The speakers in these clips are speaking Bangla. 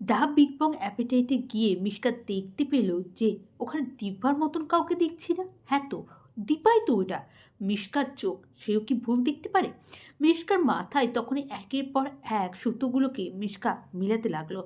দ্য বিগ বং অ্যাপেটাইটে গিয়ে মিশকা দেখতে পেল যে ওখানে দিব্যার মতন কাউকে দেখছি না। হ্যাঁ তো দীপাই তো ওটা। মিশকার চোখ, সেও কি ভুল দেখতে পারে? মিশকার মাথায় তখনই একের পর এক সুতোগুলোকে মিশকা মিলাতে লাগল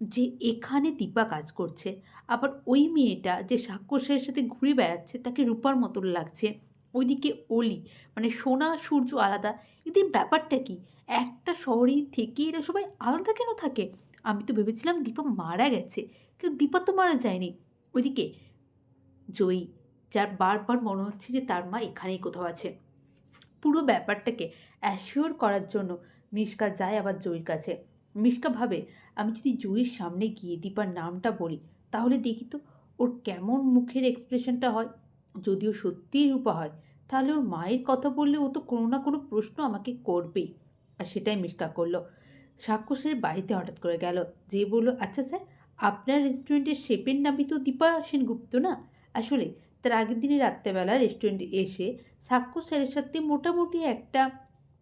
যে এখানে দীপা কাজ করছে। আবার ওই মেয়েটা যে সাক্ষসের সাথে ঘুরে বেড়াচ্ছে, তাকে রূপার মতন লাগছে। ওইদিকে অলি মানে সোনা, সূর্য আলাদা। এদের ব্যাপারটা কি? একটা শহরেই থেকে এরা সবাই আলাদা কেন থাকে? আমি তো ভেবেছিলাম দীপা মারা গেছে, কিন্তু দীপা তো মারা যায়নি। ওইদিকে জয়ী, যার বারবার মনে হচ্ছে যে তার মা এখানেই কোথাও আছে। পুরো ব্যাপারটাকে অ্যাসিওর করার জন্য মিশকা যায় আবার জয়ীর কাছে। মিশকা ভাবে, আমি যদি জয়ীর সামনে গিয়ে দীপার নামটা বলি, তাহলে দেখি তো ওর কেমন মুখের এক্সপ্রেশনটা হয়। যদিও সত্যিই রূপা হয়, তাহলে ওর মায়ের কথা বললে ও তো কোনো না কোনো প্রশ্ন আমাকে করবেই। আর সেটাই মিশকা করল। সাক্ষসের বাড়িতে হঠাৎ করে গেল। যে বলল আচ্ছা স্যার, আপনার রেস্টুরেন্টের শেপের নামই তো দীপা সেনগুপ্ত না? আসলে তার আগের দিনে রাত্রেবেলা রেস্টুরেন্টে এসে সাক্ষর স্যারের সাথে মোটামুটি একটা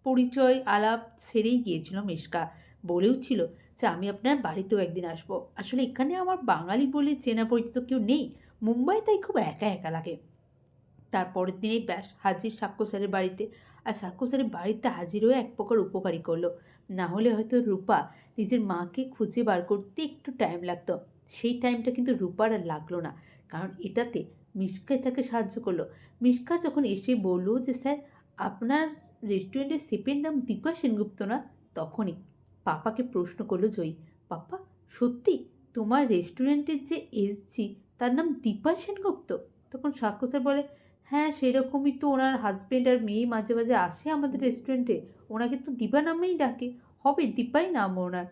পরিচয় আলাপ সেরেই গিয়েছিল মিশকা। বলেও ছিল যে, আমি আপনার বাড়িতেও একদিন আসব। আসলে এখানে আমার বাঙালি বলে চেনা পরিচিত কেউ নেই। মুম্বাই তাই খুব একা একা লাগে। তারপরের দিনেই ব্যাস, হাজির সাক্ষ্য স্যারের বাড়িতে। আর সাক্ষ্য স্যারের বাড়িতে হাজির হয়ে এক প্রকার উপকারী করল। না হলে হয়তো রূপা নিজের মাকে খুঁজে বার করতে একটু টাইম লাগতো। সেই টাইমটা কিন্তু রূপার আর লাগল না। কারণ এটাতে মিশকাই তাকে সাহায্য করল। মিশকা যখন এসে বলল যে, স্যার, আপনার রেস্টুরেন্টের শেপের নাম দীপা সেনগুপ্ত না? তখনই পাপাকে প্রশ্ন করল জয়ী। পাপা, সত্যি তোমার রেস্টুরেন্টের যে এসজি তার নাম দীপা সেনগুপ্ত? তখন সাক্ষ্য স্যার বলে হ্যাঁ সেরকমই তো ওনার হাজব্যান্ড আর মেয়ে মাঝে মাঝে আসে আমাদের রেস্টুরেন্টে ওনাকে তো দীপা নামেই ডাকে। হবে দীপাই নাম ওনার।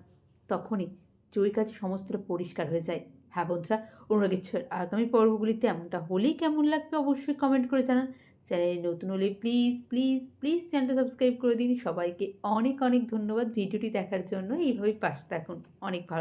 তখনই জয়ীর কাছে সমস্তটা পরিষ্কার হয়ে যায়। হ্যাঁ বন্ধুরা, অনুরাগের আগামী পর্বগুলিতে এমনটা হলেই কেমন লাগবে অবশ্যই কমেন্ট করে জানান। চ্যানেলে নতুন হলে প্লিজ প্লিজ প্লিজ চ্যানেলটা সাবস্ক্রাইব করে দিন। সবাইকে অনেক অনেক ধন্যবাদ ভিডিওটি দেখার জন্য। এইভাবেই পাশে থাকুন। অনেক ভালো